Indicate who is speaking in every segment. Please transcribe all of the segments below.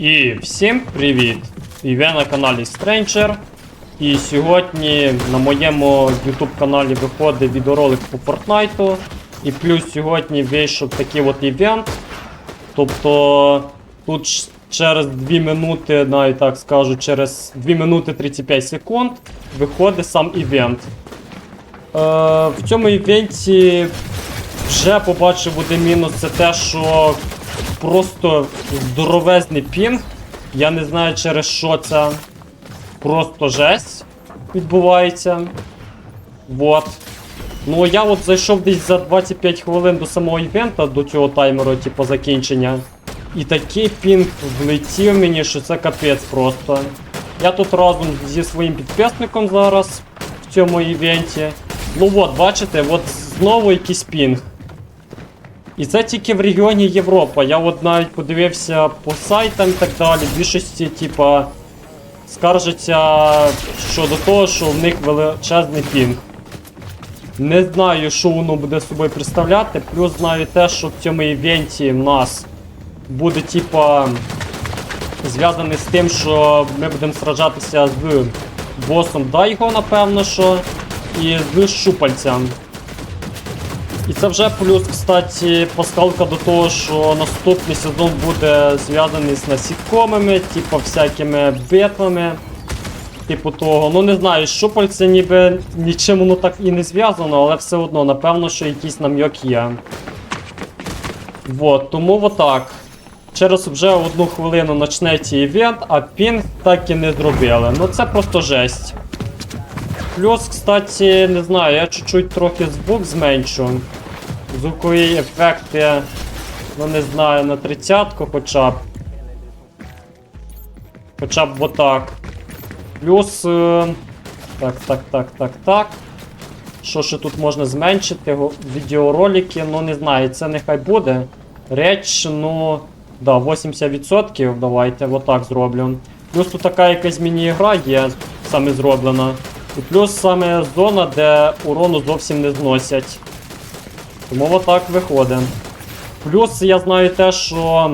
Speaker 1: І всім привіт! І ви на каналі Stranger. І сьогодні на моєму YouTube каналі виходить відеоролик по Fortnite. І плюс сьогодні вийшов такий от івент. Тобто тут через 2 минути, навіть так скажу, через 2 минути 35 секунд виходить сам івент. Е, в цьому івенті вже побачив один мінус, це те, що просто здоровезний пінг. Я не знаю через що це. Просто жесть відбувається. Вот. Ну я от зайшов десь за 25 хвилин до самого івента, до цього таймеру, типу, закінчення. І такий пінг влетів мені, що це капець просто. Я тут разом зі своїм підписником зараз в цьому івенті. Ну от, бачите, от знову якийсь пінг. І це тільки в регіоні Європа. Я от навіть подивився по сайтам і так далі. Більшості, типа, скаржаться щодо того, що в них величезний пінг. Не знаю, що воно буде собою представляти. Плюс знаю те, що в цьому івенті в нас буде, типа, зв'язаний з тим, що ми будемо сражатися з босом Дайго, напевно, що, і з щупальцем. І це вже плюс, кстати, пасхалка до того, що наступний сезон буде зв'язаний з насікомими, типу всякими битвами. Типу того, ну не знаю, щупальце ніби нічим воно так і не зв'язано, але все одно, напевно, що якийсь нам'як є. Вот, тому отак. Через вже одну хвилину почнеться івент, а пінг так і не зробили. Ну це просто жесть. Плюс, кстати, не знаю, я чуть-чуть трохи звук зменшу. Звукові ефекти, ну не знаю, на 30-ку хоча б. Хоча б отак. Плюс. е, Так, так, так, так, так. Що ще тут можна зменшити? Відеоролики, ну не знаю, це нехай буде. Реч, ну. Да, 80%. Давайте отак зроблю. Плюс тут така якась міні-гра є, саме зроблена. І плюс саме зона, де урону зовсім не зносять. Тому отак виходить. Плюс я знаю те, що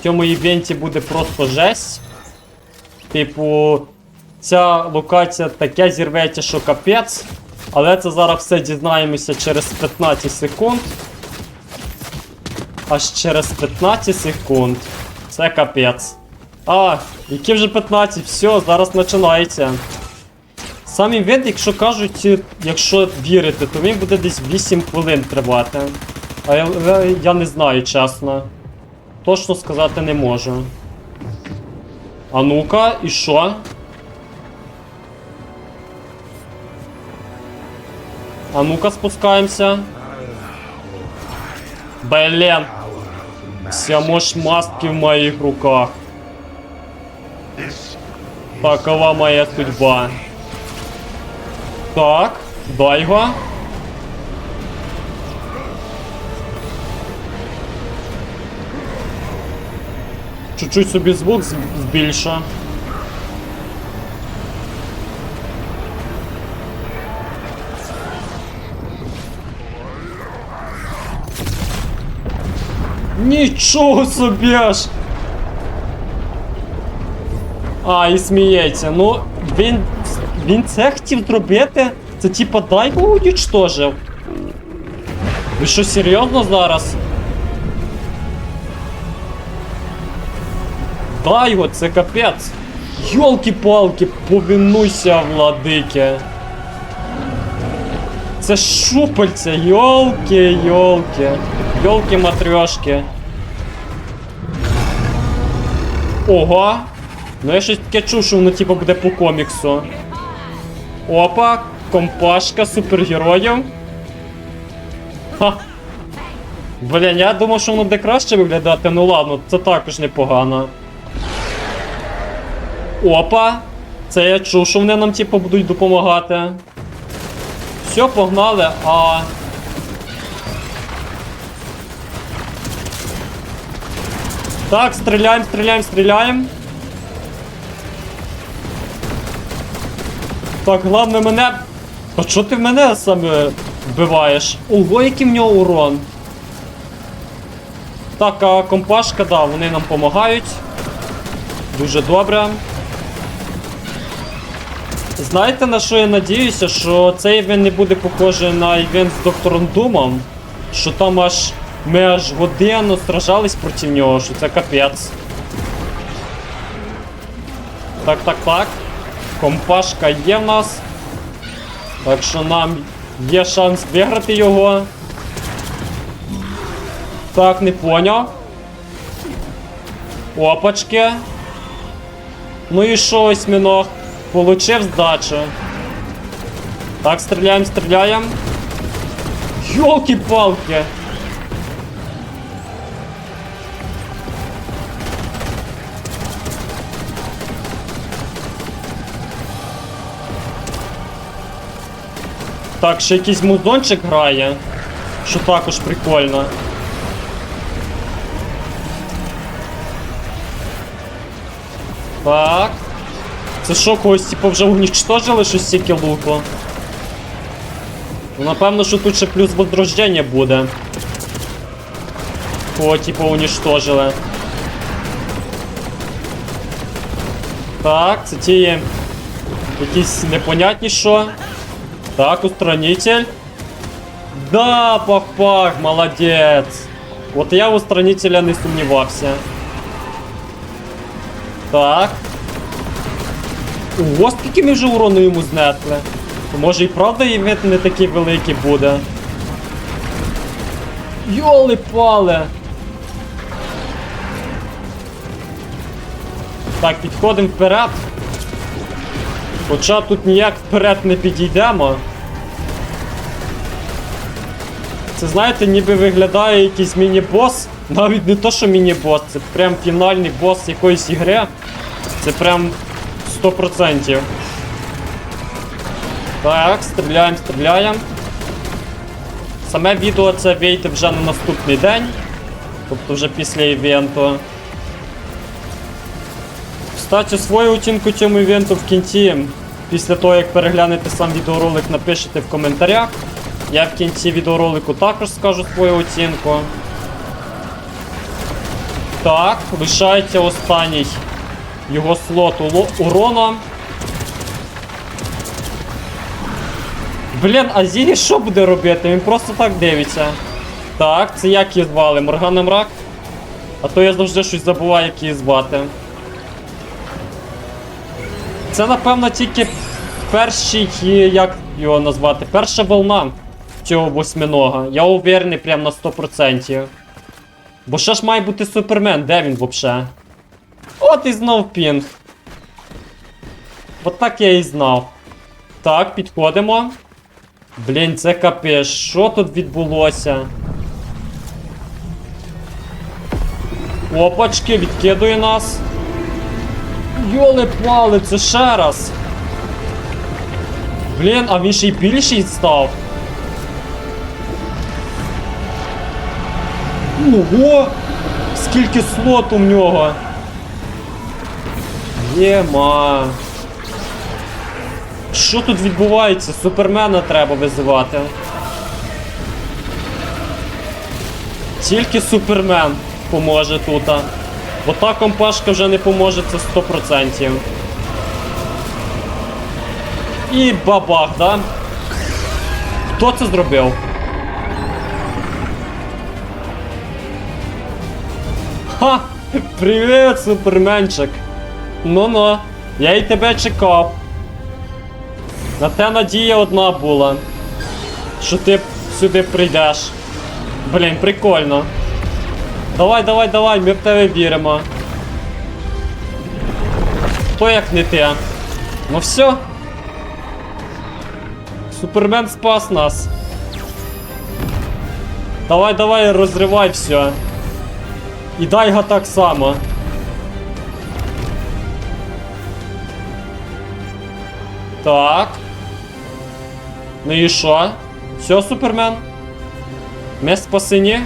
Speaker 1: в цьому івенті буде просто жесть. Типу, ця локація таке зірветься, що капець. Але це зараз все дізнаємося через 15 секунд. Аж через 15 секунд. Це капець. А, які вже 15, все, зараз починається. Сам івент, якщо кажуть, е, якщо вірити, то він буде десь 8 хвилин тривати. А я, я, не знаю, чесно. Точно сказати не можу. А ну-ка, і що? А ну-ка спускаємося. Блін. Вся мощь маски в моїх руках. Такова моя судьба. Так, Дайго. Чуть-чуть собі звук з- збільшу. Нічого собі аж! А, і сміється. Ну, він. Він це хотів зробити? Це типа Дайго унічтожив. Ви що, серйозно зараз? Дайго, це капець. Йолки-палки, повинуйся, владике. Це шупальця, йолки, йолки. Йолки матрьошки. Ого. Ну я щось таке чув, що воно типу буде по коміксу. Опа, компашка супергероїв. Ха. Блін, я думав, що воно буде краще виглядати, ну ладно, це також непогано. Опа! Це я чув, що вони нам типу будуть допомагати. Все, погнали, а. Так, стріляємо, стріляємо, стріляємо. Так, головне мене. А що ти мене саме вбиваєш? Ого, який в нього урон. Так, а компашка, да, вони нам допомагають. Дуже добре. Знаєте на що я надіюся, що цей івент не буде похожий на івент з доктором Думом, що там аж ми аж годину сражались проти нього, що це капець. Так, так, так. Компашка є в нас. Так що нам є шанс виграти його. Так, не поняв. Опачки. Ну і що, осьміног? Получив здачу. Так, стріляємо, стріляємо. Йолки-палки! Так, ще якийсь мудончик грає, що також прикольно. Так. Це що, когось типу вже унічтожили щось стільки луку? Ну, напевно, що тут ще плюс возрождення буде. Кого, типу, унічтожили. Так, це ті якісь непонятні що. Так, устранитель. Да, пах-пах, молодець. От я в устранителя не сумнівався. Так. Ого, скільки ми вже урону йому знесли. Може і правда івент не такий великий буде. Йоли пале. Так, підходимо вперед. Хоча тут ніяк вперед не підійдемо. Це знаєте, ніби виглядає якийсь міні-бос. Навіть не то, що міні-бос, це прям фінальний бос якоїсь ігри. Це прям 100%. Так, стріляємо, стріляємо. Саме відео це вийде вже на наступний день. Тобто вже після івенту. Кстати, свою оцінку цьому івенту в кінці, після того як переглянете сам відеоролик, напишете в коментарях. Я в кінці відеоролику також скажу свою оцінку. Так, лишається останній його слот урона. Блін, а Зігі що буде робити? Він просто так дивиться. Так, це як її звали? Моргана Мрак? А то я завжди щось забуваю, як її звати. Це, напевно, тільки перший, як його назвати, перша волна цього восьминога. Я уверений прям на 100%. Бо ще ж має бути супермен, де він взагалі? От і знов пінг. От так я і знав. Так, підходимо. Блін, це капець, що тут відбулося? Опачки, відкидує нас. Йоли пали, це ще раз. Блін, а він ще й більший став. Ого! Скільки слот у нього. Єма. Що тут відбувається? Супермена треба визивати. Тільки супермен поможе тут. Бо та компашка вже не поможе, це 100%. І бабах, да? Хто це зробив? Ха! Привіт, суперменчик! Ну-ну, я і тебе чекав. На те надія одна була. Що ти сюди прийдеш. Блін, прикольно. Давай, давай, давай, ми в тебе віримо. Хто як не ти? Ну все. Супермен спас нас. Давай, давай, розривай все. І Дайга так само. Так. Ну і що? Все, супермен? Ми спасені?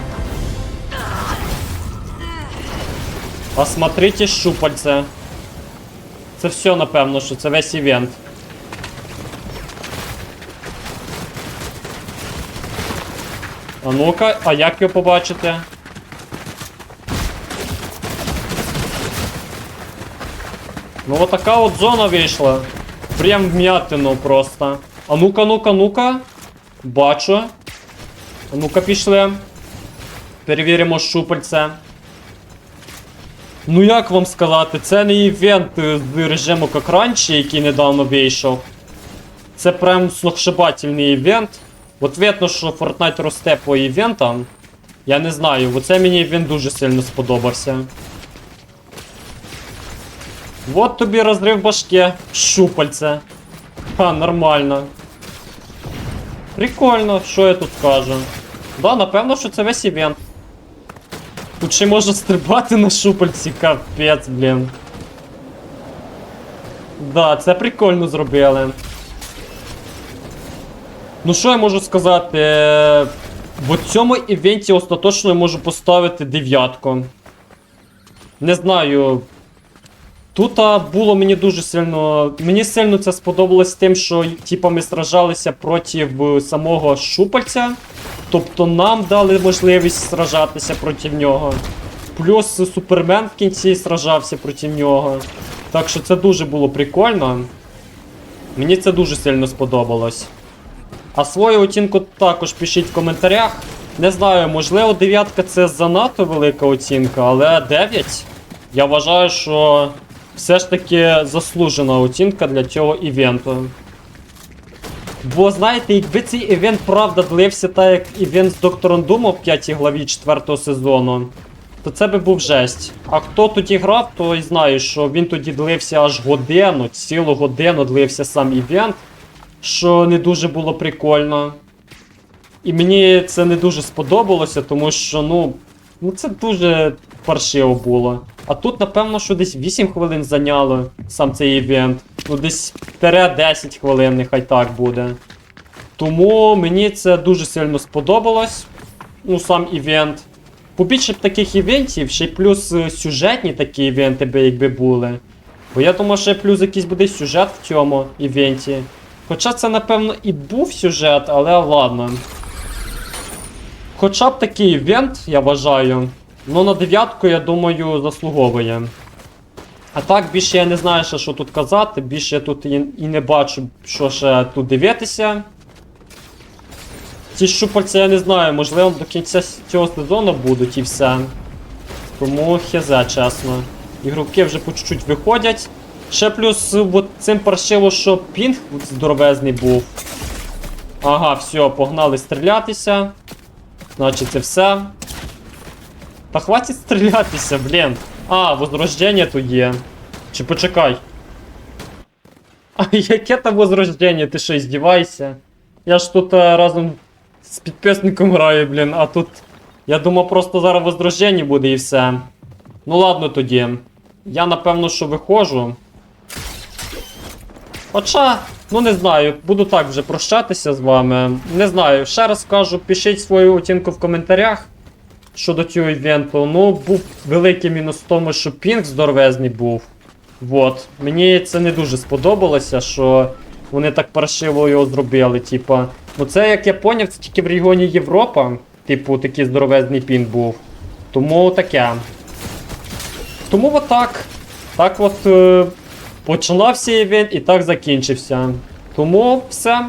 Speaker 1: Осмотрите щупальце. Це все, напевно, що це весь івент. А ну-ка, а як його побачити? Ну от така от зона вийшла. Прям вм'ятину просто. А ну-ка, ну-ка, ну-ка. Бачу. А ну-ка пішли. Перевіримо щупальце. Ну як вам сказати, це не івент е, з режиму як раніше, який недавно вийшов. Це прям сногсшибательний івент. От видно, що Fortnite росте по івентам. Я не знаю, оце мені івент дуже сильно сподобався. Вот тобі розрив башки, щупальце. Ха, нормально. Прикольно, що я тут скажу. Да, напевно, що це весь івент. Тут ще можна стрибати на щупальці, капець, блін. Да, це прикольно зробили. Ну що я можу сказати? В цьому івенті остаточно я можу поставити дев'ятку. Не знаю. Тут було мені дуже сильно. Мені сильно це сподобалось тим, що типа, ми сражалися проти е, самого щупальця. Тобто нам дали можливість сражатися проти нього. Плюс Супермен в кінці сражався проти нього. Так що це дуже було прикольно. Мені це дуже сильно сподобалось. А свою оцінку також пишіть в коментарях. Не знаю, можливо, дев'ятка це занадто велика оцінка, але 9. Я вважаю, що все ж таки заслужена оцінка для цього івенту. Бо знаєте, якби цей івент правда длився так, як івент з доктором Думо в 5 главі 4 сезону, то це би був жесть. А хто тоді грав, той знає, що він тоді длився аж годину, цілу годину длився сам івент, що не дуже було прикольно. І мені це не дуже сподобалося, тому що, ну, ну це дуже паршиво було. А тут, напевно, що десь 8 хвилин зайняло сам цей івент. Ну, десь тере 10 хвилин, нехай так буде. Тому мені це дуже сильно сподобалось. Ну, сам івент. Побільше б таких івентів, ще й плюс е, сюжетні такі івенти би якби були. Бо я думаю, що плюс якийсь буде сюжет в цьому івенті. Хоча це, напевно, і був сюжет, але ладно. Хоча б такий івент, я вважаю. Ну на дев'ятку, я думаю, заслуговує. А так, більше я не знаю, ще, що тут казати, більше я тут і, і не бачу, що ще тут дивитися. Ці щупальця я не знаю, можливо до кінця цього сезону будуть і все. Тому хезе, чесно. Ігроки вже по чуть-чуть виходять. Ще плюс от цим паршиво, що пінг здоровезний був. Ага, все, погнали стрілятися. Значить, це все. Та хватить стрілятися, блін. А, возрождення тут є. Чи почекай. А яке там возрождення? Ти що, здівайся? Я ж тут е, разом з підписником граю, блін, а тут. Я думав, просто зараз возрождення буде і все. Ну ладно тоді. Я напевно, що виходжу. Хоча, ну не знаю, буду так вже прощатися з вами. Не знаю, ще раз кажу, пишіть свою оцінку в коментарях щодо цього івенту. Ну, був великий мінус в тому, що пінг здоровезний був. Вот. Мені це не дуже сподобалося, що вони так паршиво його зробили. Типа, ну це, як я поняв, це тільки в регіоні Європа. Типу, такий здоровезний пінг був. Тому таке. Тому отак. Так от е, починався івент і так закінчився. Тому все.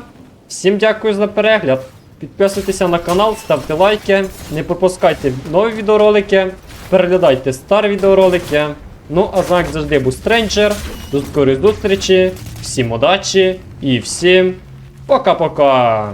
Speaker 1: Всім дякую за перегляд. Підписуйтеся на канал, ставте лайки, не пропускайте нові відеоролики, переглядайте старі відеоролики. Ну, а з завжди був Стренджер. До скорої зустрічі, всім удачі і всім пока-пока!